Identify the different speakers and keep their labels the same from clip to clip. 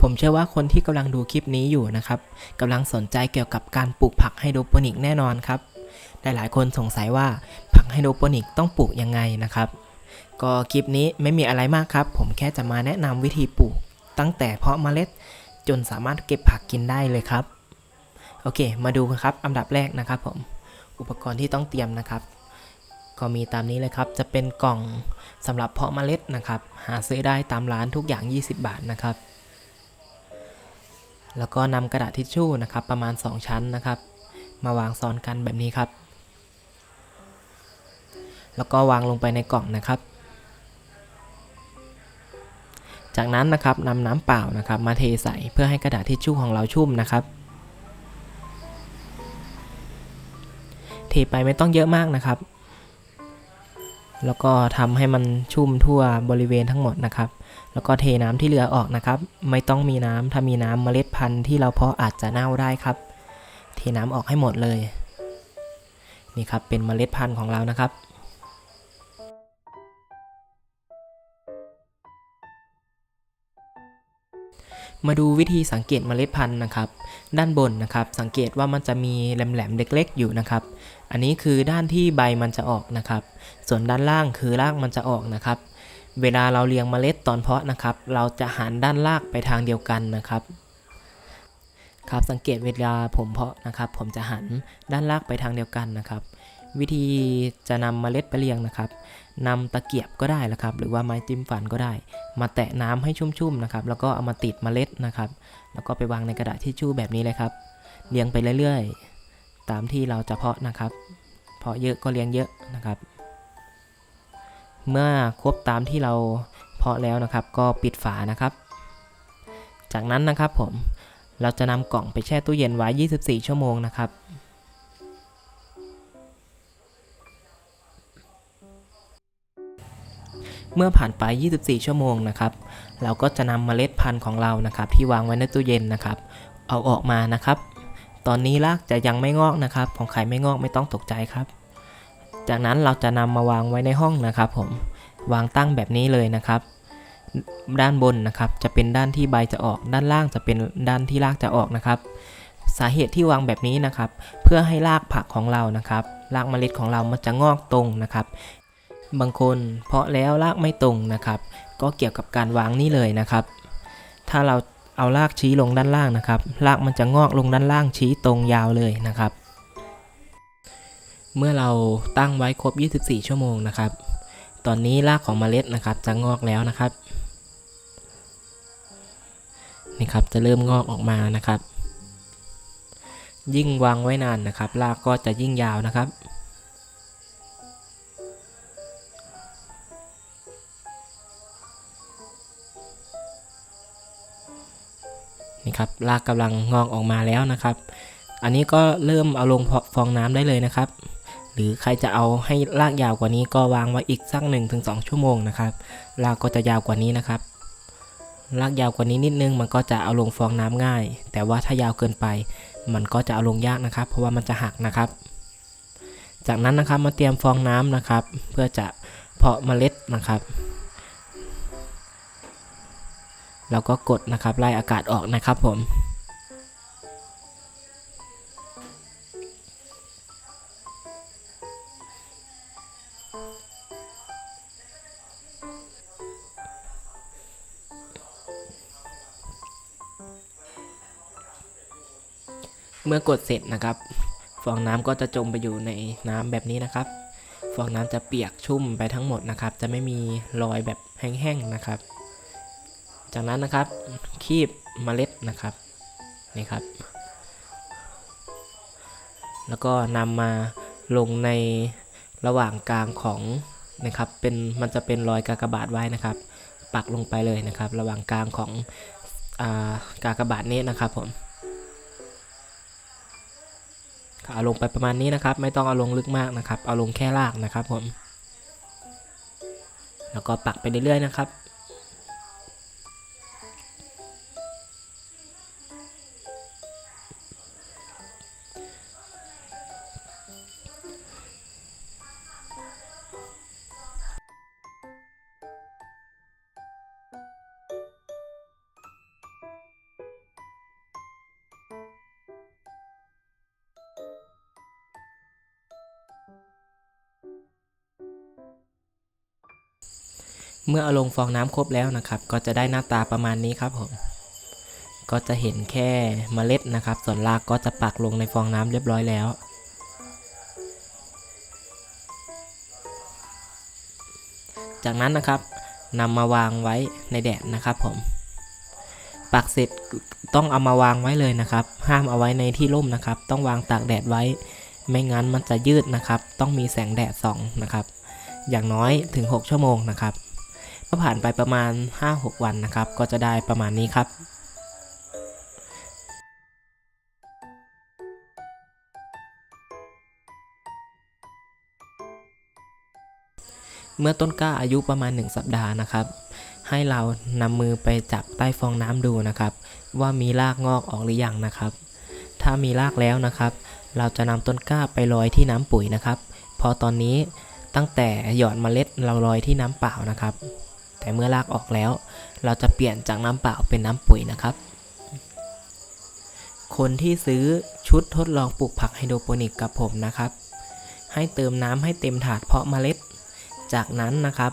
Speaker 1: ผมเชื่อว่าคนที่กำลังดูคลิปนี้อยู่นะครับกำลังสนใจเกี่ยวกับการปลูกผักไฮโดรโปนิกแน่นอนครับหลายๆคนสงสัยว่าผักไฮโดรโปนิกต้องปลูกยังไงนะครับ ก็คลิปนี้ไม่มีอะไรมากครับ ผมแค่จะมาแนะนำวิธีปลูก ตั้งแต่เพาะเมล็ดจนสามารถเก็บผักกินได้เลยครับ โอเค มาดูกันครับอันดับแรกนะครับผม อุปกรณ์ที่ต้องเตรียมนะครับ ก็มีตามนี้เลยครับ จะเป็นกล่องสำหรับเพาะเมล็ดนะครับ หาซื้อได้ตามร้านทุกอย่าง 20 บาทนะครับ แล้วก็นำกระดาษทิชชู่นะครับประมาณ 2 ชั้นนะครับ มาวางซ้อนกันแบบนี้ครับ แล้วก็วางลงไปในกล่องนะครับ จากนั้นนะครับนำน้ำเปล่านะครับ มาเทใส่เพื่อให้กระดาษทิชชู่ของเราชุ่มนะครับ เทไปไม่ต้องเยอะมากนะครับ แล้วก็ทำให้มันชุ่มทั่วบริเวณทั้งหมดนะครับ แล้วก็เทน้ำที่เหลือออกนะครับ ไม่ต้องมีน้ำถ้ามีน้ำเมล็ดพันธุ์ที่เราเพาะอาจจะเน่าได้ครับ เทน้ำออกให้หมดเลย นี่ครับเป็นเมล็ดพันธุ์ของเรานะครับมาดูวิธีสังเกตเมล็ดพันธุ์นะครับ ด้านบนนะครับ สังเกตว่ามันจะมีแหลมๆเล็กๆอยู่นะครับ อันนี้คือด้านที่ใบมันจะออกนะครับ ส่วนด้านล่างคือรากมันจะออกนะครับ เวลาเราเรียงเมล็ดตอนเพาะนะครับ เราจะหันด้านรากไปทางเดียวกันนะครับ ครับสังเกตเวลาผมเพาะนะครับ ผมจะหันด้านรากไปทางเดียวกันนะครับ วิธีจะนำเมล็ดไปเรียงนะครับนำตะเกียบก็ได้นะครับ หรือว่าไม้จิ้มฟันก็ได้ มาแตะน้ำให้ชุ่มๆนะครับ แล้วก็เอามาติดเมล็ดนะครับ แล้วก็ไปวางในกระดาษทิชชู่แบบนี้เลยครับเรียงไปเรื่อยๆ ตามที่เราจะเพาะนะครับ เพาะเยอะก็เลี้ยงเยอะนะครับ เมื่อครบตามที่เราเพาะแล้วนะครับ ก็ปิดฝานะครับ จากนั้นนะครับผมเราจะนำกล่องไปแช่ตู้เย็นไว้ 24 ชั่วโมงนะครับ เมื่อผ่านไป 24 ชั่วโมงนะครับ เราก็จะนำเมล็ดพันธุ์ของเรานะครับ ที่วางไว้ในตู้เย็นนะครับ เอาออกมานะครับ ตอนนี้รากจะยังไม่งอกนะครับ ของใครไม่งอกไม่ต้องตกใจครับ จากนั้นเราจะนำมาวางไว้ในห้องนะครับ ผม วางตั้งแบบนี้เลยนะครับ ด้านบนนะครับจะเป็นด้านที่ใบจะออก ด้านล่างจะเป็นด้านที่รากจะออกนะครับ สาเหตุที่วางแบบนี้นะครับ เพื่อให้รากผักของเรานะครับ รากเมล็ดของเรามันจะงอกตรงนะครับ บางคนเพาะแล้วรากไม่ตรงนะครับ ก็เกี่ยวกับการวางนี่เลยนะครับ ถ้าเราเอารากชี้ลงด้านล่างนะครับ รากมันจะงอกลงด้านล่างชี้ตรงยาวเลยนะครับ เมื่อเราตั้งไว้ครบ 24 ชั่วโมงนะครับ ตอนนี้รากของเมล็ดนะครับจะงอกแล้วนะครับ นี่ครับจะเริ่มงอกออกมานะครับ ยิ่งวางไว้นานนะครับ รากก็จะยิ่งยาวนะครับนี่ครับรากกำลังงอกออกมาแล้วนะครับ อันนี้ก็เริ่มเอาลงฟองน้ำได้เลยนะครับ หรือใครจะเอาให้รากยาวกว่านี้ก็วางไว้อีกสัก1-2 ชั่วโมงนะครับรากก็จะยาวกว่านี้นะครับรากยาวกว่านี้นิดนึงมันก็จะเอาลงฟองน้ำง่าย แต่ว่าถ้ายาวเกินไป มันก็จะเอาลงยากนะครับ เพราะว่ามันจะหักนะครับ จากนั้นนะครับมาเตรียมฟองน้ำนะครับ เพื่อจะเพาะเมล็ดนะครับแล้วก็กดนะครับไล่อากาศออกนะครับผม เมื่อกดเสร็จนะครับ ฟองน้ำก็จะจมไปอยู่ในน้ำแบบนี้นะครับ ฟองน้ำจะเปียกชุ่มไปทั้งหมดนะครับ จะไม่มีรอยแบบแห้งๆนะครับ จากนั้นนะครับ คีบเมล็ดนะครับนี่ครับ แล้วก็นำมาลงใน ระหว่างกลางของนะครับเป็นมันจะเป็นรอยกากบาทไว้นะครับ ปักลงไปเลยนะครับ ระหว่างกลางของอากากบาทนี้นะครับผมเอาลงไปประมาณนี้นะครับ ไม่ต้องเอาลงลึกมากนะครับ เอาลงแค่รากนะครับผม แล้วก็ปักไปเรื่อยๆนะครับ เมื่อเอาลงฟองน้ำครบแล้วนะครับ ก็จะได้หน้าตาประมาณนี้ครับผม ก็จะเห็นแค่เมล็ดนะครับ ส่วนรากก็จะปักลงในฟองน้ำเรียบร้อยแล้ว จากนั้นนะครับนำมาวางไว้ในแดดนะครับผมปักเสร็จต้องเอามาวางไว้เลยนะครับ ห้ามเอาไว้ในที่ร่มนะครับ ต้องวางตากแดดไว้ ไม่งั้นมันจะยืดนะครับ ต้องมีแสงแดดส่องนะครับ อย่างน้อยถึง 6 ชั่วโมงนะครับ เมื่อผ่านไปประมาณ 5-6 วันนะครับ ก็จะได้ประมาณนี้ครับเมื่อต้นกล้าอายุประมาณ 1 สัปดาห์นะครับ ให้เรานำมือไปจับใต้ฟองน้ำดูนะครับ ว่ามีรากงอกออกหรือยังนะครับ ถ้ามีรากแล้วนะครับ เราจะนำต้นกล้าไปลอยที่น้ำปุ๋ยนะครับ พอตอนนี้ตั้งแต่หยอดเมล็ดเราลอยที่น้ำเปล่านะครับ แต่เมื่อรากออกแล้ว เราจะเปลี่ยนจากน้ำเปล่าเป็นน้ำปุ๋ยนะครับ คนที่ซื้อชุดทดลองปลูกผักไฮโดรโปนิกกับผมนะครับ ให้เติมน้ำให้เต็มถาดเพาะเมล็ด จากนั้นนะครับ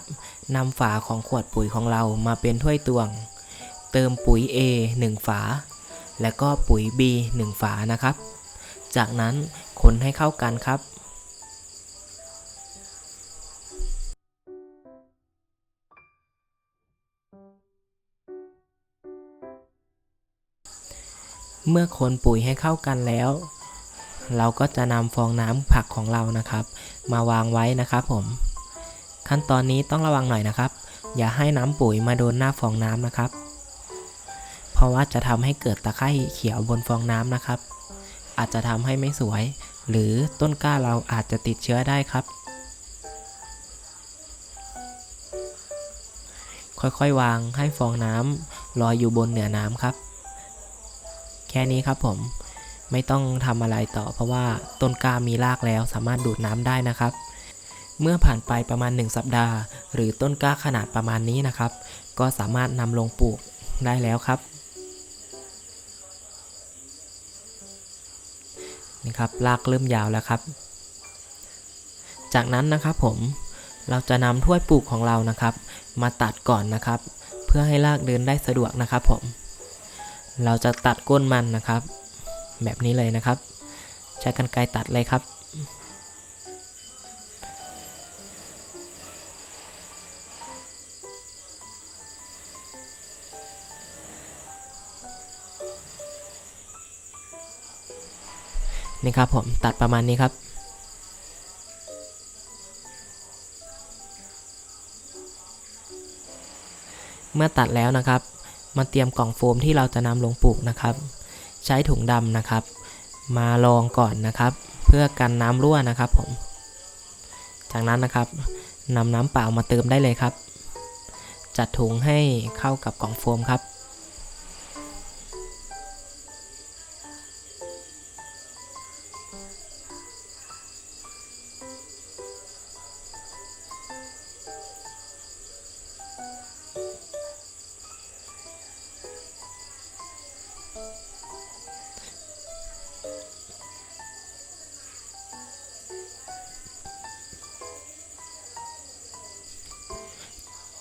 Speaker 1: นำฝาของขวดปุ๋ยของเรามาเป็นถ้วยตวง เติมปุ๋ย A 1 ฝา และก็ปุ๋ย B 1 ฝานะครับ จากนั้นคนให้เข้ากันครับ เมื่อคนปุ๋ยให้เข้ากันแล้ว เราก็จะนำฟองน้ำผักของเรานะครับ มาวางไว้นะครับผม ขั้นตอนนี้ต้องระวังหน่อยนะครับ อย่าให้น้ำปุ๋ยมาโดนหน้าฟองน้ำนะครับ เพราะว่าจะทำให้เกิดตะไคร่เขียวบนฟองน้ำนะครับ อาจจะทำให้ไม่สวย หรือต้นกล้าเราอาจจะติดเชื้อได้ครับ ค่อยๆวางให้ฟองน้ำลอยอยู่บนเหนือน้ำครับ แค่นี้ครับผมไม่ต้องทำอะไรต่อ เพราะว่าต้นกล้ามีรากแล้วสามารถดูดน้ำได้นะครับ เมื่อผ่านไปประมาณ 1 สัปดาห์ หรือต้นกล้าขนาดประมาณนี้นะครับ ก็สามารถนำลงปลูกได้แล้วครับนี่ครับรากเริ่มยาวแล้วครับ จากนั้นนะครับผมเราจะนำถ้วยปลูกของเรานะครับ มาตัดก่อนนะครับ เพื่อให้รากเดินได้สะดวกนะครับผม เราจะตัดก้นมันนะครับ แบบนี้เลยนะครับ ใช้กรรไกรตัดเลยครับ นี่ครับผมตัดประมาณนี้ครับเมื่อตัดแล้วนะครับ มาเตรียมกล่องโฟมที่เราจะนำลงปลูกนะครับ ใช้ถุงดำนะครับ มาลองก่อนนะครับ เพื่อกันน้ำรั่วนะครับผม จากนั้นนะครับนำน้ำเปล่ามาเติมได้เลยครับ จัดถุงให้เข้ากับกล่องโฟมครับ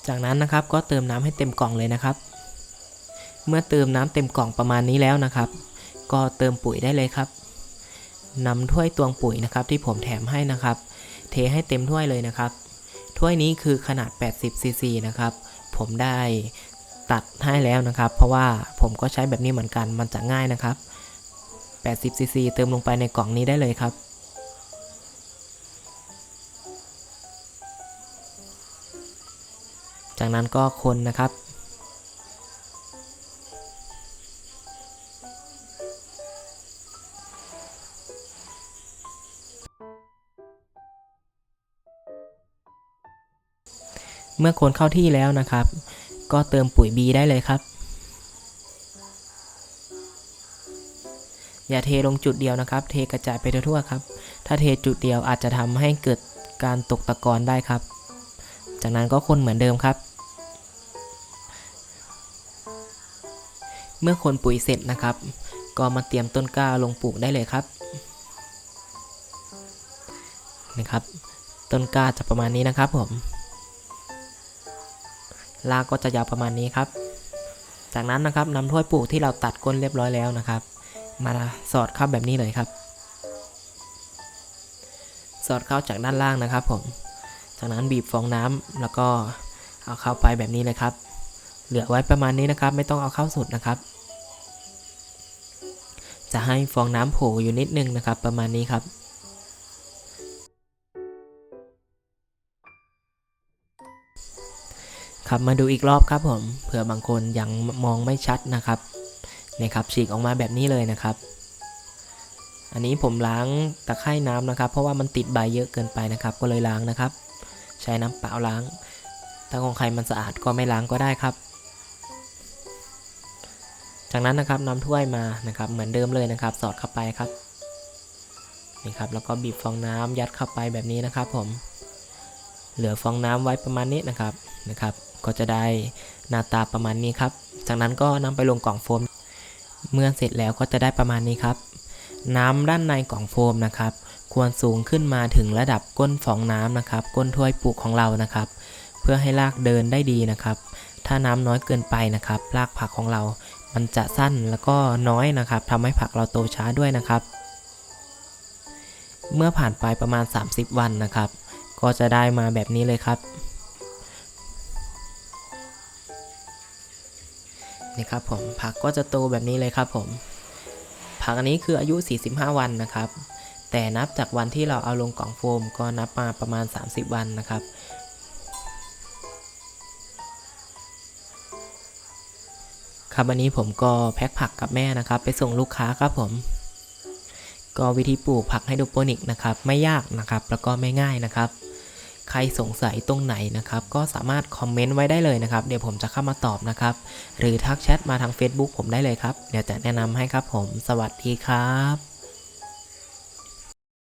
Speaker 1: จากนั้นนะครับก็เติมน้ำให้เต็มกล่องเลยนะครับ เมื่อเติมน้ำเต็มกล่องประมาณนี้แล้วนะครับ ก็เติมปุ๋ยได้เลยครับนำถ้วยตวงปุ๋ยนะครับที่ผมแถมให้นะครับ เทให้เต็มถ้วยเลยนะครับ ถ้วยนี้คือขนาด 80 ซีซีนะครับ ผมได้ตัดให้แล้วนะครับ เพราะว่าผมก็ใช้แบบนี้เหมือนกันมันจะง่ายนะครับ 80 ซีซีเติมลงไปในกล่องนี้ได้เลยครับ จากนั้นก็คนนะครับ เมื่อคนเข้าที่แล้วนะครับ ก็เติมปุ๋ย B ได้เลยครับ อย่าเทลงจุดเดียวนะครับ เทกระจายไปทั่วๆครับ ถ้าเทจุดเดียวอาจจะทำให้เกิดการตกตะกอนได้ครับ จากนั้นก็คนเหมือนเดิมครับ มื่อคนปุ๋ยเสร็จนะครับ ก็มาเตรียมต้นกล้าลงปลูกได้เลยครับนะครับ ต้นกล้าจะประมาณนี้นะครับผมรากก็จะยาวประมาณนี้ครับ จากนั้นนะครับนำถ้วยปลูกที่เราตัดก้นเรียบร้อยแล้วนะครับ มาสอดเข้าแบบนี้เลยครับ สอดเข้าจากด้านล่างนะครับผม จากนั้นบีบฟองน้ำแล้วก็เอาเข้าไปแบบนี้เลยครับ เหลือไว้ประมาณนี้นะครับ ไม่ต้องเอาเข้าสุดนะครับ จะให้ฟองน้ำโผล่อยู่นิดนึงนะครับ ประมาณนี้ครับ ครับมาดูอีกรอบครับผมเผื่อบางคนยังมองไม่ชัดนะครับนี่ครับฉีกออกมาแบบนี้เลยนะครับ อันนี้ผมล้างตะไคร่น้ำนะครับ เพราะว่ามันติดใบเยอะเกินไปนะครับ ก็เลยล้างนะครับ ใช้น้ำเปล่าล้าง ถ้าของใครมันสะอาดก็ไม่ล้างก็ได้ครับ จากนั้นนะครับนำถ้วยมานะครับเหมือนเดิมเลยนะครับ สอดเข้าไปครับนี่ครับแล้วก็บีบฟองน้ำยัดเข้าไปแบบนี้นะครับ ผม เหลือฟองน้ำไว้ประมาณนี้นะครับนะครับ ก็จะได้หน้าตาประมาณนี้ครับ จากนั้นก็นำไปลงกล่องโฟม เมื่อเสร็จแล้วก็จะได้ประมาณนี้ครับ น้ำด้านในกล่องโฟมนะครับ ควรสูงขึ้นมาถึงระดับก้นฟองน้ำนะครับ ก้นถ้วยปลูกของเรานะครับ เพื่อให้รากเดินได้ดีนะครับ ถ้าน้ำน้อยเกินไปนะครับรากผักของเรา มันจะสั้นแล้วก็น้อยนะครับทำให้ผักเราโตช้าด้วยนะครับ เมื่อผ่านไปประมาณ 30 วันนะครับ ก็จะได้มาแบบนี้เลยครับนี่ครับผมผักก็จะโตแบบนี้เลยครับผม ผักอันนี้คืออายุ 45 วันนะครับ แต่นับจากวันที่เราเอาลงกล่องโฟมก็นับมาประมาณ 30 วันนะครับ ครับวันนี้ผมก็แพ็คผักกับแม่นะครับ ไปส่งลูกค้าครับผม ก็วิธีปลูกผักไฮโดรโปนิกนะครับ ไม่ยากนะครับ แล้วก็ไม่ง่ายนะครับ ใครสงสัยตรงไหนนะครับ ก็สามารถคอมเมนต์ไว้ได้เลยนะครับ เดี๋ยวผมจะเข้ามาตอบนะครับ หรือทักแชทมาทาง Facebook ผมได้เลยครับ เดี๋ยวจะแนะนำให้ครับผม สวัสดีครับ